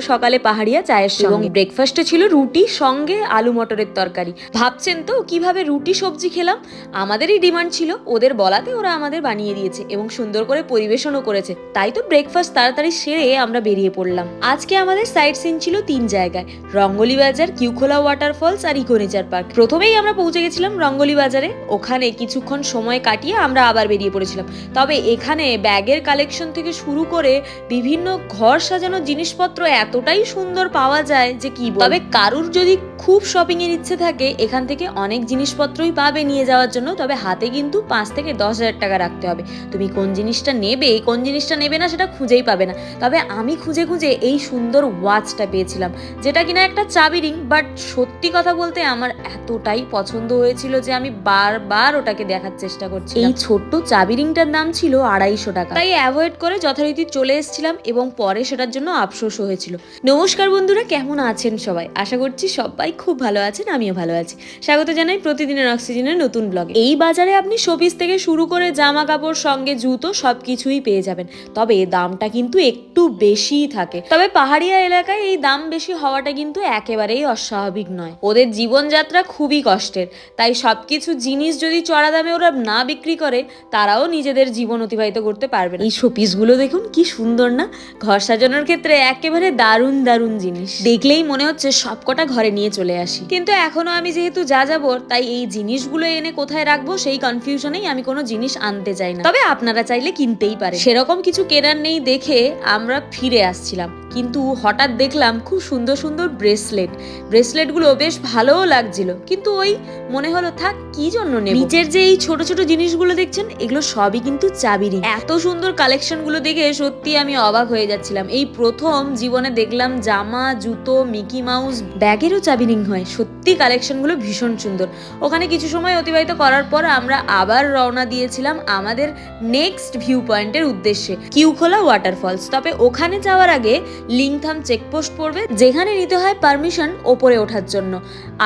সকালে পাহাড়িয়া চায়ের সঙ্গে। এবং ব্রেকফাস্টে ছিল রুটি, সঙ্গে আলু মটরের তরকারি। ভাবছেন তো, কীভাবে রুটি সবজি খেলাম? আমাদেরই ডিমান্ড ছিল, ওদের বলাতে ওরা আমাদের বানিয়ে দিয়েছে এবং সুন্দর করে পরিবেশনও করেছে। তাই তো ব্রেকফাস্ট তাড়াতাড়ি সেরে আমরা বেরিয়ে পড়লাম। আজকে আমাদের সাইট সিন ছিল তিন জায়গায়, রঙ্গলি বাজার, কিউখোলা ওয়াটারফলস আর ইকো নেচার পার্ক। প্রথমেই আমরা পৌঁছে গেছিলাম রঙ্গলি বাজারে। ওখানে কিছুক্ষণ সময় কাটিয়ে আমরা আবার বেরিয়ে পড়েছিলাম। তবে এখানে ব্যাগের কালেকশন থেকে শুরু করে বিভিন্ন ঘর সাজানোর জিনিসপত্র এতটাই সুন্দর পাওয়া যায় যে কি তবে কারুর যদি খুব শপিং এর ইচ্ছে থাকে এখান থেকে অনেক জিনিসপত্রই পাবে নিয়ে যাওয়ার জন্য। তবে হাতে কিন্তু পাঁচ থেকে দশ হাজার টাকা রাখতে হবে। তুমি কোন জিনিসটা নেবে কোন জিনিসটা নেবে না সেটা খুঁজেই পাবে না। তবে আমি খুঁজে খুঁজে এই সুন্দর ওয়াচটা পেয়েছিলাম যেটা কিনা একটা চাবি রিং বাট সত্যি কথা বলতে আমার এতটাই পছন্দ হয়েছিল যে আমি বারবার ওটাকে দেখার চেষ্টা করছি এই ছোট্ট চাবি রিংটার দাম ছিল আড়াইশো টাকা। তাই অ্যাভয়েড করে যথারীতি চলে এসেছিলাম এবং পরে সেটার জন্য আফসোসও হয়েছিল। নমস্কার বন্ধুরা, কেমন আছেন সবাই? আশা করছি সবাই খুব ভালো আছেন, আমিও ভালো আছি। স্বাগত জানাই প্রতিদিনের অক্সিজেনের নতুন ব্লগে। এই বাজারে আপনি শোপিস থেকে শুরু করে জামা কাপড় সঙ্গে জুতো সব কিছুই পেয়ে যাবেন। তবে দামটা কিন্তু একটু বেশিই থাকে। তবে পাহাড়িয়া এলাকায় এই দাম বেশি হওয়াটা কিন্তু একেবারেই অস্বাভাবিক নয়। ওদের জীবনযাত্রা খুবই কষ্টের। তাই সব কিছু জিনিস যদি চড়া দামে ওরা না বিক্রি করে, তারাও নিজেদের জীবন অতিবাহিত করতে পারবে এই শোপিসগুলো দেখুন, কি সুন্দর না? ঘর সাজানোর ক্ষেত্রে একেবারে দারুণ দারুণ জিনিস। দেখলেই মনে হচ্ছে সবকটা ঘরে নিয়ে চলে আসি। কিন্তু এখনও আমি যেহেতু যা যাব, তাই এই জিনিসগুলো এনে কোথায় রাখব সেই কনফিউশনেই আমি কোনো জিনিস আনতে চাই না। তবে আপনারা চাইলে কিনতেই পারে সেরকম কিছু কেনার নেই দেখে আমরা ফিরে আসছিলাম। কিন্তু হঠাৎ দেখলাম খুব সুন্দর সুন্দর ব্রেসলেট। ব্রেসলেটগুলো বেশ ভালোও লাগছিল। কিন্তু ওই মনে হলো, থাক, কি জন্য নেব? নিচের যে এই ছোট ছোট জিনিসগুলো দেখছেন, এগুলো সবই কিন্তু চাবিরি এত সুন্দর কালেকশনগুলো দেখে সত্যি আমি অবাক হয়ে যাচ্ছিলাম। এই প্রথম জীবনে দেখলাম জামা, জুতো, মিকি মাউস, ব্যাগেরও চাবি রিং হয়। সত্যি কালেকশনগুলো ভীষণ সুন্দর। ওখানে কিছু সময় অতিবাহিত করার পর আমরা আবার রওনা দিয়েছিলাম আমাদের নেক্সট ভিউ পয়েন্টের উদ্দেশ্যে, কিউখোলা ওয়াটারফলস তবে ওখানে যাওয়ার আগে লিংথাম চেকপোস্ট পড়বে, যেখানে নিতে হয় পারমিশন ওপরে ওঠার জন্য।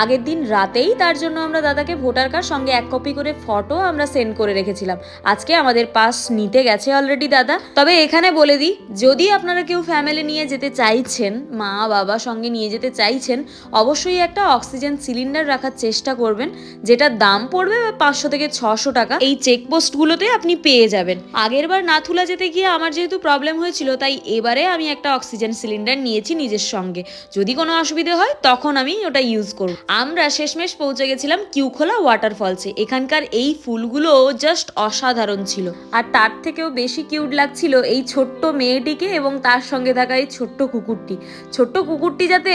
আগের দিন রাতেই তার জন্য আমরা দাদাকে ভোটার কার্ড, সঙ্গে এক কপি করে ফটো আমরা সেন্ড করে রেখেছিলাম। আজকে আমাদের পাস নিতে গেছে অলরেডি দাদা। তবে এখানে বলে দিই, যদি আপনারা কেউ ফ্যামিলি নিয়ে যেতে চাইছেন, মা, বাবা সঙ্গে নিয়ে যেতে চাইছেন, অবশ্যই একটা অক্সিজেন সিলিন্ডার রাখার চেষ্টা করবেন, যেটার দাম পড়বে পাঁচশো থেকে ছশো টাকা। এই চেকপোস্টগুলোতে আপনি পেয়ে যাবেন। আগের বার নাথুলা যেতে গিয়ে আমার যেহেতু প্রবলেম হয়েছিল, তাই এবারে আমি একটা অক্সিজেন সিলিন্ডার নিয়েছি নিজের সঙ্গে। যদি কোনো অসুবিধে হয়, তখন আমি ওটা ইউজ করব। আমরা শেষমেশ পৌঁছে গেছিলাম কিউখোলা ওয়াটারফলসে। এখানকার এই ফুলগুলো জাস্ট অসাধারণ ছিল। আর তার থেকেও বেশি কিউট লাগছিল এই ছোট্ট মেয়েটিকে এবং তার সঙ্গে থাকা এই ছোট্ট কুকুরটি। ছোট্ট কুকুরটি যাতে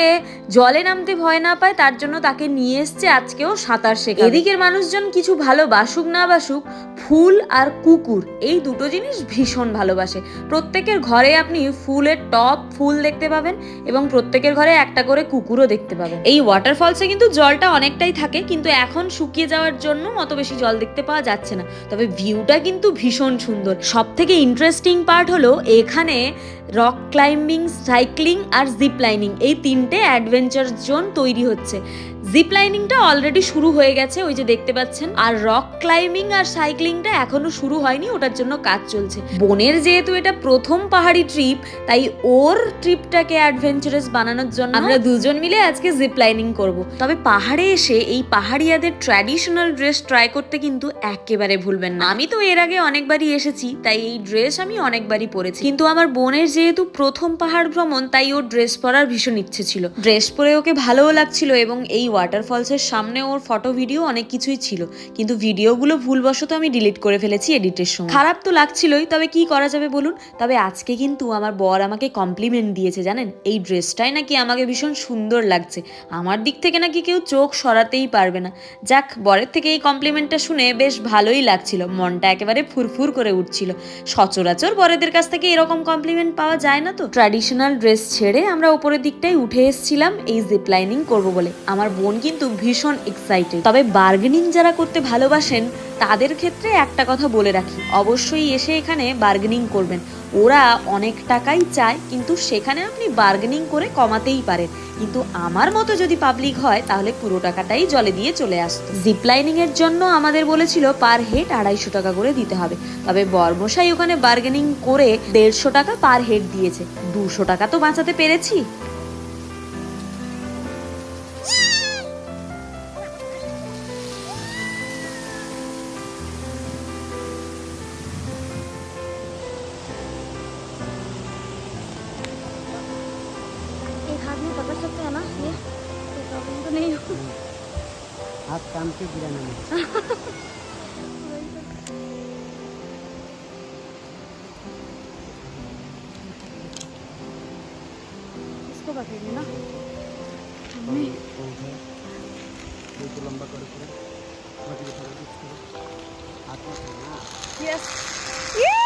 জলে নামতে ভয় না পায়, তার জন্য তাকে নিয়ে এসছে আজকেও সাঁতার শেখা এদিকের মানুষজন কিছু ভালো বাসুক না বাসুক, ফুল আর কুকুর, এই দুটো জিনিস ভীষণ ভালোবাসে। প্রত্যেকের ঘরে আপনি ফুলের টপ ফুল দেখতে পাবেন এবং প্রত্যেকের ঘরে একটা করে কুকুরও দেখতে পাবেন। এই ওয়াটারফলসে কিন্তু জলটা অনেকটাই থাকে, কিন্তু এখন শুকিয়ে যাওয়ার জন্য অত বেশি জল দেখতে পাওয়া যাচ্ছে না। তবে ভিউটা কিন্তু ভীষণ সুন্দর। সব থেকে ইন্টারেস্টিং পার্ট হলো এখানে রক ক্লাইম্বিং সাইক্লিং আর জিপ লাইনিং। এই তিনটে অ্যাডভেঞ্চার জোন তৈরি হচ্ছে। জিপ লাইনিংটা অলরেডি শুরু হয়ে গেছে, ওই যে দেখতে পাচ্ছেন। আর রক ক্লাইম্বিং আর সাইক্লিংটা এখনও শুরু হয়নি, ওটার জন্য কাজ চলছে। বোনের যেহেতু এটা প্রথম পাহাড়ি ট্রিপ তাই ওর ট্রিপটাকে অ্যাডভেঞ্চারাস বানানোর জন্য আমরা দুজন মিলে আজকে জিপ লাইনিং করব। তবে পাহাড়ে এসে এই পাহাড়িয়াদের ট্র্যাডিশনাল ড্রেস ট্রাই করতে কিন্তু একেবারে ভুলবেন না। আমি তো এর আগে অনেকবারই এসেছি, তাই এই ড্রেস আমি অনেকবারই পরেছি। কিন্তু আমার বোনের যেহেতু প্রথম পাহাড় ভ্রমণ, তাই ওর ড্রেস পরার ভীষণ ইচ্ছে ছিল। ড্রেস পরে ওকে ভালোও লাগছিল এবং এই ওয়াটারফলসের সামনে ওর ফটো ভিডিও অনেক কিছুই ছিল। কিন্তু ভিডিওগুলো ভুলবশত আমি ডিলিট করে ফেলেছি এডিটের সময়। খারাপ তো লাগছিলই, তবে কি করা যাবে বলুন? তবে আজকে কিন্তু আমার বর আমাকে কমপ্লিমেন্ট দিয়েছে, জানেন? এই ড্রেসটাই নাকি আমাকে ভীষণ সুন্দর লাগছে। আমার দিক থেকে নাকি কেউ চোখ সরাতেই পারবে না। যাক, বরের থেকে এই কমপ্লিমেন্টটা শুনে বেশ ভালোই লাগছিল। মনটা একেবারে ফুরফুর করে উঠছিল। সচরাচর বরেদের কাছ থেকে এরকম কমপ্লিমেন্ট পাওয়া যায় না তো। ট্র্যাডিশনাল ড্রেস ছেড়ে আমরা উপরের দিকটাই উঠে এসেছিলাম, এই জিপ লাইনিং করব বলে। আমার বোন কিন্তু ভীষণ এক্সাইটেড তবে বার্গেনিং যারা করতে ভালোবাসেন, তাদের ক্ষেত্রে একটা কথা বলে রাখি, অবশ্যই এসে এখানে বার্গেনিং করবেন। ওরা অনেক টাকাই চায়, কিন্তু সেখানে আপনি বার্গেনিং করে কমাতেই পারেন। কিন্তু আমার মতো যদি পাবলিক হয়, তাহলে পুরো টাকাটাই জলে দিয়ে চলে আসতো। জিপলাইনিং এর জন্য আমাদের বলেছিল, পার হেড আড়াইশো টাকা করে দিতে হবে। তবে বর্মশাই ওখানে বার্গেনিং করে দেড়শো টাকা পার হেড দিয়েছে। দুশো টাকা তো বাঁচাতে পেরেছি? प्रॉब्लम तो नहीं हो हाथ काम के गिराना नहीं इसको पकड़िए ना तो लंबा कर बाकी थोड़ा कुछ करो हाथ में करना यस done!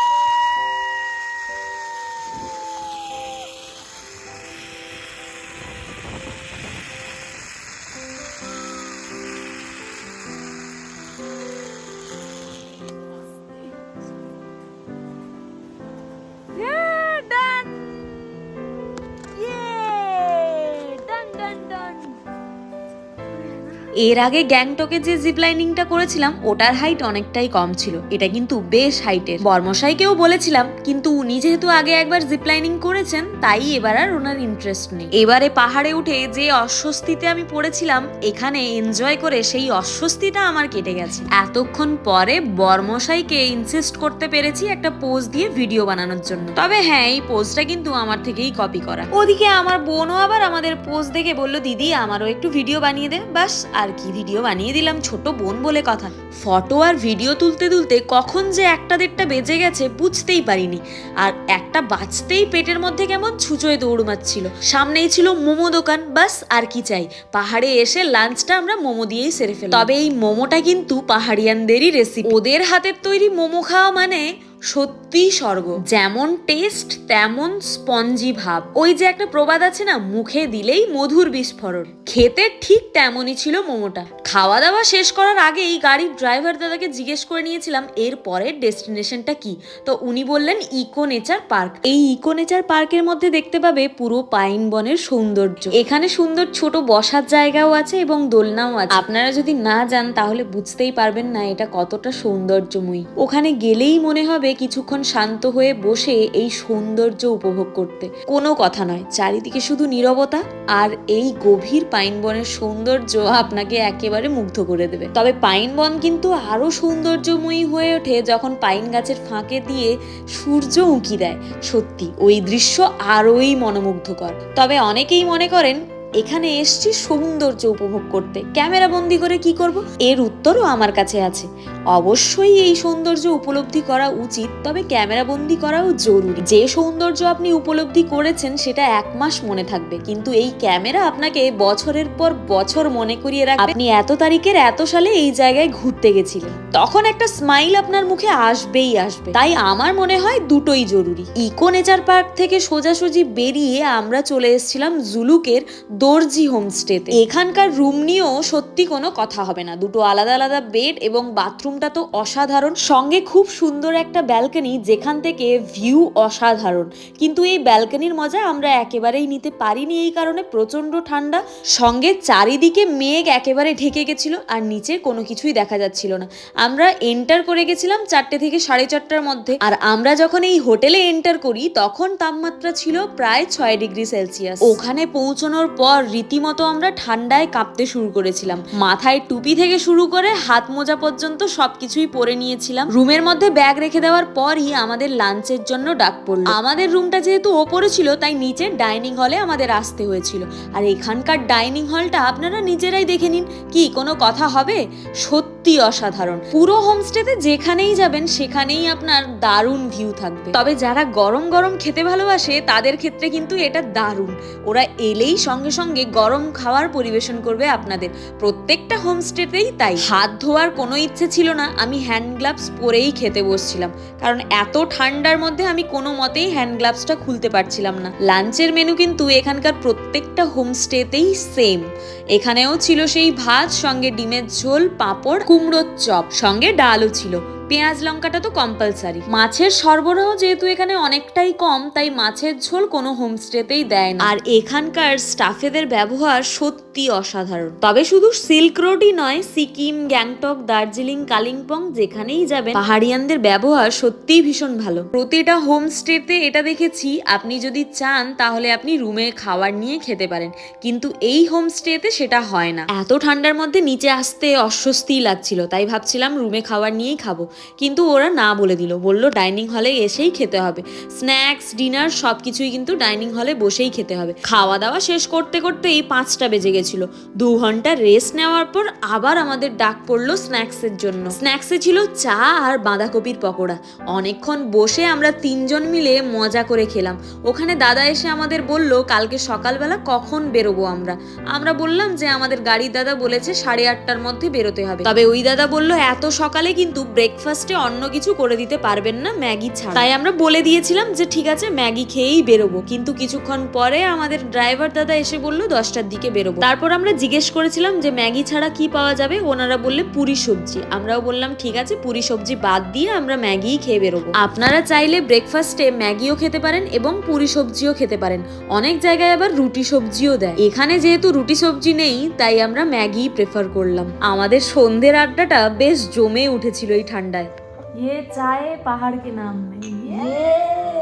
এর আগে গ্যাংটকে যে জিপলাইনিংটা করেছিলাম, ওটার হাইট অনেকটাই কম ছিল। এটা কিন্তু বেশ হাইটের বর্মশাইকেও বলেছিলাম, কিন্তু উনি যেহেতু আগে একবার জিপলাইনিং করেছেন, তাই এবার আর ওনার ইন্টারেস্ট নেই। এবারে পাহাড়ে উঠে যে অস্বস্তিতে আমি পড়েছিলাম, এখানে এনজয় করে সেই অস্বস্তিটা আমার কেটে গেছে। এতক্ষণ পরে বর্মশাইকে ইনসিস্ট করতে পেরেছি একটা পোজ দিয়ে ভিডিও বানানোর জন্য। তবে হ্যাঁ এই পোজটা কিন্তু আমার থেকেই কপি করা। ওদিকে আমার বোনও আবার আমাদের পোজ দেখে বলল, দিদি, আমারও একটু ভিডিও বানিয়ে দে, বাস, আর কি ভিডিও বানিয়ে দিলাম ছোট বোন বলে কথা। ফটো আর ভিডিও তুলতে তুলতে কখন যে একটা দেড়টা বেজে গেছে বুঝতেই পারিনি। আর একটা বাঁচতেই পেটের মধ্যে কেমন ছুচোয় দৌড় মারছিল। সামনেই ছিল মোমো দোকান, বাস আর কি চাই। পাহাড়ে এসে লাঞ্চটা আমরা মোমো দিয়েই সেরে ফেলি তবে এই মোমোটা কিন্তু পাহাড়িয়ানদেরই রেসিপি ওদের হাতের তৈরি মোমো খাওয়া মানে সত্যি স্বর্গ। যেমন টেস্ট তেমন স্পঞ্জি ভাব। ওই যে একটা প্রবাদ আছে না, মুখে দিলেই মধুর বিস্ফোরণ। খেতে ঠিক তেমনই ছিল মোমোটা। খাওয়া দাওয়া শেষ করার আগেই গাড়ির ড্রাইভার দাদাকে জিজ্ঞেস করে নিয়েছিলাম এর পরের ডেস্টিনেশনটা কি? তো উনি বললেন ইকো নেচার পার্ক এই ইকো নেচার পার্কের মধ্যে দেখতে পাবে পুরো পাইন বনের সৌন্দর্য। এখানে সুন্দর ছোট বসার জায়গাও আছে এবং দোলনাও আছে। আপনারা যদি না যান, তাহলে বুঝতেই পারবেন না এটা কতটা সৌন্দর্যময়ী। ওখানে গেলেই মনে হবে কিছুক্ষণ শান্ত হয়ে বসে এই সৌন্দর্য উপভোগ করতে। কোনো কথা নয়, চারিদিকে শুধু নীরবতা আর এই গভীর পাইন বনের সৌন্দর্য আপনাকে একেবারে মুগ্ধ করে দেবে। তবে পাইন বন কিন্তু আরও সৌন্দর্যময়ী হয়ে ওঠে যখন পাইন গাছের ফাঁকে দিয়ে সূর্য উঁকি দেয়। সত্যি, ওই দৃশ্য আরোই মনোমুগ্ধকর। তবে অনেকেই মনে করেন, এখানে এসছি সৌন্দর্য উপভোগ করতে। ক্যামেরা বন্দি করে কি করব? এর উত্তরও আমার কাছে আছে। অবশ্যই এই সৌন্দর্য উপলব্ধি করা উচিত, তবে ক্যামেরা বন্দি করাও জরুরি। যে সৌন্দর্য আপনি উপলব্ধি করেছেন, সেটা এক মাস মনে থাকবে। কিন্তু এই ক্যামেরা আপনাকে বছরের পর বছর মনে করিয়ে রাখবে। আপনি এত তারিখের এত সালে এই জায়গায় ঘুরতে গেছিলেন। তখন একটা স্মাইল আপনার মুখে আসবেই আসবে। তাই আমার মনে হয় দুটোই জরুরি। ইকো নেচার পার্ক থেকে সোজাসুজি বেরিয়ে আমরা চলে এসেছিলাম জুলুকের দর্জি হোমস্টেতে। এখানকার রুম নিয়েও সত্যি কোনো কথা হবে না। দুটো আলাদা আলাদা বেড এবং বাথরুমটা তো অসাধারণ। সঙ্গে খুব সুন্দর একটা ব্যালকনি, যেখান থেকে ভিউ অসাধারণ। কিন্তু এই ব্যালকনির মজা আমরা একেবারেই নিতে পারিনি এই কারণে প্রচণ্ড ঠান্ডা। সঙ্গে চারিদিকে মেঘ একেবারে ঢেকে গেছিল, আর নিচে কোনো কিছুই দেখা যাচ্ছিল না। আমরা এন্টার করে গেছিলাম চারটে থেকে সাড়ে চারটার মধ্যে। আর আমরা যখন এই হোটেলে এন্টার করি, তখন তাপমাত্রা ছিল প্রায় ছয় ডিগ্রি সেলসিয়াস। ওখানে পৌঁছানোর পর রীতিমতো আমরা ঠান্ডায় কাঁপতে শুরু করেছিলাম। মাথায় টুপি থেকে শুরু করে হাত মোজা পর্যন্ত সবকিছুই পরে নিয়েছিলাম। রুমের মধ্যে ব্যাগ রেখে দেওয়ার পরই আমাদের লাঞ্চের জন্য ডাক পড়ল। আমাদের রুমটা যেহেতু ওপরে ছিল, তাই নিচে ডাইনিং হলে আমাদের আসতে হয়েছিল। আর এখানকার ডাইনিং হলটা আপনারা নিজেরাই দেখে নিন, কি কোনো কথা হবে? সত্যি অসাধারণ। পুরো হোমস্টেতে যেখানেই যাবেন, সেখানেই আপনার দারুণ ভিউ থাকবে। তবে যারা গরম গরম খেতে ভালোবাসে, তাদের ক্ষেত্রে কিন্তু এটা দারুণ। ওরা এলেই সঙ্গে সঙ্গে গরম খাওয়ার পরিবেশন করবে আপনাদের। প্রত্যেকটা হোমস্টেতেই তাই। হাত ধোয়ার কোনো ইচ্ছে ছিল না, আমি হ্যান্ড গ্লাভস পরেই খেতে বসছিলাম। কারণ এত ঠান্ডার মধ্যে আমি কোনো মতেই হ্যান্ড গ্লাভসটা খুলতে পারছিলাম না। লাঞ্চের মেনু কিন্তু এখানকার প্রত্যেকটা হোমস্টেতেই সেম এখানেও ছিল সেই ভাত, সঙ্গে ডিমের ঝোল, পাঁপড়, কুমড়োর চপ, সঙ্গে ডালও ছিল। পেঁয়াজ লঙ্কাটা তো কম্পালসারি মাছের সরবরাহ যেহেতু এখানে অনেকটাই কম, তাই মাছের ঝোল কোনো হোমস্টেতেই দেয় না। আর এখানকার স্টাফেদের ব্যবহার সত্যি অসাধারণ। তবে শুধু সিল্ক রোডই নয়, সিকিম, গ্যাংটক, দার্জিলিং, কালিম্পং যেখানেই যাবেন, পাহাড়িয়ানদের ব্যবহার সত্যিই ভীষণ ভালো। প্রতিটা হোমস্টেতে এটা দেখেছি, আপনি যদি চান তাহলে আপনি রুমে খাবার নিয়ে খেতে পারেন। কিন্তু এই হোমস্টেতে সেটা হয় না। এত ঠান্ডার মধ্যে নিচে আসতে অস্বস্তিই লাগছিল, তাই ভাবছিলাম রুমে খাবার নিয়েই খাব। কিন্তু ওরা না বলে দিল। বলল, ডাইনিং হলে এসেই খেতে হবে। স্ন্যাক্স, ডিনার সব কিছুই কিন্তু ডাইনিং হলে বসেই খেতে হবে। খাওয়া দাওয়া শেষ করতে করতেই পাঁচটা বেজে গেছিল। দু ঘণ্টা রেস্ট নেওয়ার পর আবার আমাদের ডাক পড়ল স্ন্যাক্সের জন্য। স্ন্যাক্সে ছিল চা আর বাঁধাকপির পকোড়া। অনেকক্ষণ বসে আমরা তিনজন মিলে মজা করে খেলাম। ওখানে দাদা এসে আমাদের বলল, কালকে সকালবেলা কখন বেরোবো আমরা? আমরা বললাম যে, আমাদের গাড়ির দাদা বলেছে সাড়ে আটটার মধ্যে বেরোতে হবে। তবে ওই দাদা বলল, এত সকালে কিন্তু ব্রেকফাস্টে অন্য কিছু করে দিতে পারবেন না ম্যাগি ছাড়া। তাই আমরা বলে দিয়েছিলাম যে, ঠিক আছে, ম্যাগি খেয়েই বেরোবো। কিন্তু কিছুক্ষণ পরে আমাদের ড্রাইভার দাদা এসে বলল, দশটার দিকে বেরোবো। তারপর আমরা জিজ্ঞেস করেছিলাম যে, ম্যাগি ছাড়া কি পাওয়া যাবে? ওনারা বললে, পুরি সবজি। আমরাও বললাম, ঠিক আছে, পুরি সবজি বাদ দিয়ে আমরা ম্যাগিই খেয়ে বেরোবো। আপনারা চাইলে ব্রেকফাস্টে ম্যাগিও খেতে পারেন এবং পুরি সবজিও খেতে পারেন। অনেক জায়গায় আবার রুটি সবজিও দেয়। এখানে যেহেতু রুটি সবজি নেই, তাই আমরা ম্যাগি প্রেফার করলাম। আমাদের সন্ধ্যের আড্ডাটা বেশ জমে উঠেছিল এই ठंडाई ये चाय पहाड़ के नाम में। ये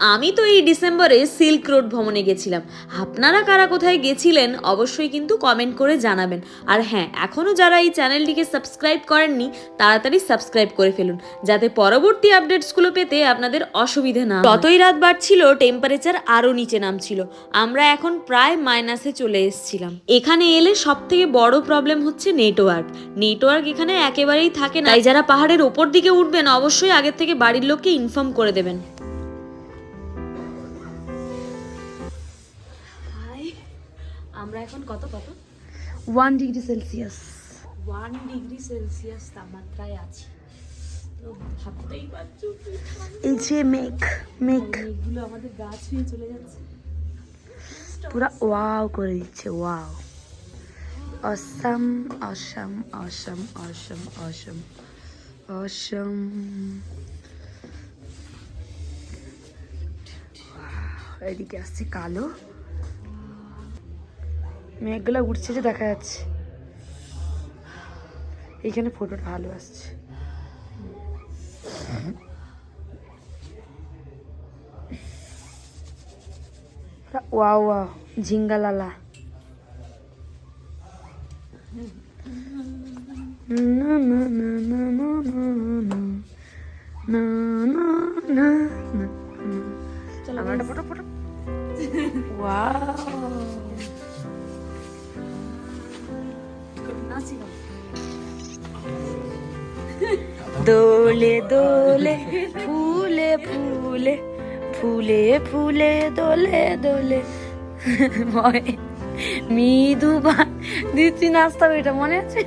আমি তো এই ডিসেম্বরে সিল্ক রোড ভ্রমণে গেছিলাম। আপনারা কারা কোথায় গেছিলেন অবশ্যই কিন্তু কমেন্ট করে জানাবেন। আর হ্যাঁ এখনও যারা এই চ্যানেলটিকে সাবস্ক্রাইব করেননি, তাড়াতাড়ি সাবস্ক্রাইব করে ফেলুন, যাতে পরবর্তী আপডেটসগুলো পেতে আপনাদের অসুবিধে না যতই রাত বাড়ছিল টেম্পারেচার আরও নিচে নামছিল। আমরা এখন প্রায় মাইনাসে চলে এসেছিলাম। এখানে এলে সব থেকে বড় প্রবলেম হচ্ছে নেটওয়ার্ক নেটওয়ার্ক এখানে একেবারেই থাকে না। তাই যারা পাহাড়ের ওপর দিকে উঠবেন, অবশ্যই আগের থেকে বাড়ির লোককে ইনফর্ম করে দেবেন। এখন কত কত? One degree Celsius one degree Celsius তাপমাত্রায় আছি। তো ভাবতেই পারছ এই যে মেঘ মেঘ। মেঘগুলো আমাদের গা ছুঁয়ে চলে যাচ্ছে। পুরো ওয়াও করে দিচ্ছে ওয়াও। অসম অসম অসম অসম অসম অসম। এদিকে আসছে কালো। মেঘগুলো উঠছে যে দেখা যাচ্ছে এইখানে ফটোটা ভালো আসছে ওয়া ওয়া ঝিঙ্গালালা না না না না না না না না না না না আমার ফটো ফটো ওয়াও দোলে দোলে ফুলে ফুলে ফুলে ফুলে দোলে দোলে। মৃদু বা দিচ্ছি নাস্তা, এটা মনে আছে?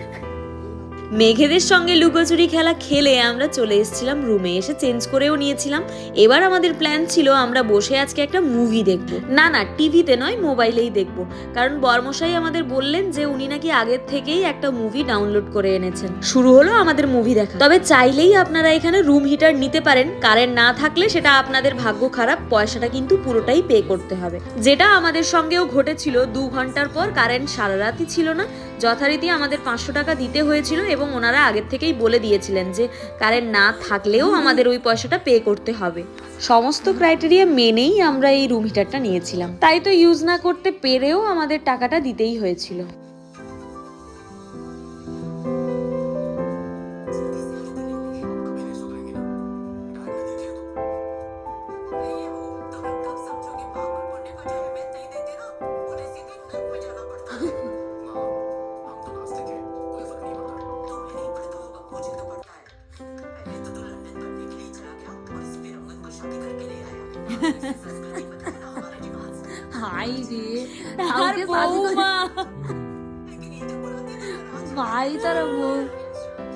মেঘেদের সঙ্গে লুকোচুরি খেলা খেলে আমরা চলে এসেছিলাম রুমে এসে চেঞ্জ করেও নিয়েছিলাম। এবার আমাদের প্ল্যান ছিল আমরা বসে আজকে একটা মুভি দেখব। না না টিভিতে নয় মোবাইলেই দেখব। কারণ বর্মশাই আমাদের বললেন যে উনি নাকি আগের থেকেই একটা মুভি ডাউনলোড করে এনেছেন। শুরু হলো আমাদের মুভি দেখা। তবে চাইলেই আপনারা এখানে রুম হিটার নিতে পারেন। কারেন্ট না থাকলে সেটা আপনাদের ভাগ্য খারাপ, পয়সাটা কিন্তু পুরোটাই পে করতে হবে। যেটা আমাদের সঙ্গেও ঘটেছিল, দু ঘণ্টার পর কারেন্ট সারা রাতই ছিল না। যথারীতি আমাদের পাঁচশো টাকা দিতে হয়েছিল এবং ওনারা আগের থেকেই বলে দিয়েছিলেন যে কারেন্ট না থাকলেও আমাদের ওই পয়সাটা পে করতে হবে। সমস্ত ক্রাইটেরিয়া মেনেই আমরা এই রুম হিটারটা নিয়েছিলাম। তাই তো ইউজ না করতে পেরেও আমাদের টাকাটা দিতেই হয়েছিল। হাই রে সাজগোজ- ভাই তারা বউ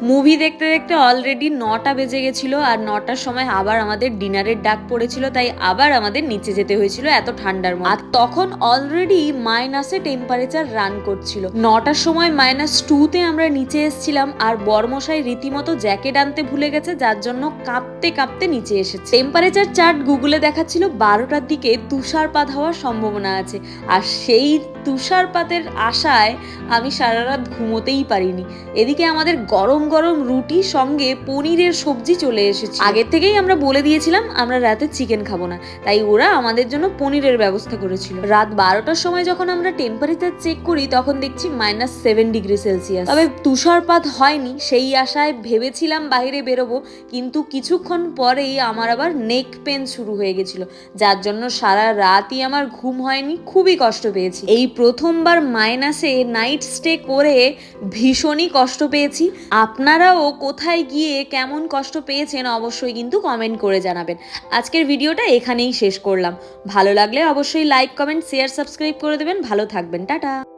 মুভি দেখতে দেখতে অলরেডি নটা বেজে গেছিল আর নটার সময় আবার আমাদের ডিনারের ডাক পড়েছিল, তাই আবার আমাদের নিচে যেতে হয়েছিল এত ঠান্ডার মধ্যে। আর তখন অলরেডি মাইনাসে টেম্পারেচার রান করছিল। নটার সময় মাইনাস টুতে আমরা নিচে এসেছিলাম আর বরমশাই রীতিমতো জ্যাকেট আনতে ভুলে গেছে, যার জন্য কাঁপতে কাঁপতে নিচে এসেছে। টেম্পারেচার চার্ট গুগলে দেখাচ্ছিল, বারোটার দিকে তুষারপাত হওয়ার সম্ভাবনা আছে। আর সেই তুষারপাতের আশায় আমি সারা রাত ঘুমোতেই পারিনি। এদিকে আমাদের গরম গরম রুটি সঙ্গে পনিরের সবজি চলে এসেছে। আগের থেকেই আমরা বলে দিয়েছিলাম, আমরা রাতে চিকেন খাব না। তাই ওরা আমাদের জন্য পনিরের ব্যবস্থা করেছিল। রাত বারোটার সময় যখন আমরা টেম্পারেচার চেক করি, তখন দেখছি মাইনাস সেভেন ডিগ্রি সেলসিয়াস তবে তুষারপাত হয়নি, সেই আশায় ভেবেছিলাম বাইরে বেরোবো, কিন্তু কিছুক্ষণ পরেই আমার আবার নেক পেন শুরু হয়ে গেছিল। যার জন্য সারা রাতই আমার ঘুম হয়নি, খুবই কষ্ট পেয়েছি। এই প্রথমবার মাইনাসে নাইট স্টে করে ভীষণই কষ্ট পেয়েছি। আপনারাও কোথায় গিয়ে কেমন কষ্ট পেয়েছেন অবশ্যই কিন্তু কমেন্ট করে জানাবেন। আজকের ভিডিওটা এখানেই শেষ করলাম। ভালো লাগলে অবশ্যই লাইক কমেন্ট শেয়ার সাবস্ক্রাইব করে দেবেন। ভালো থাকবেন। টাটা।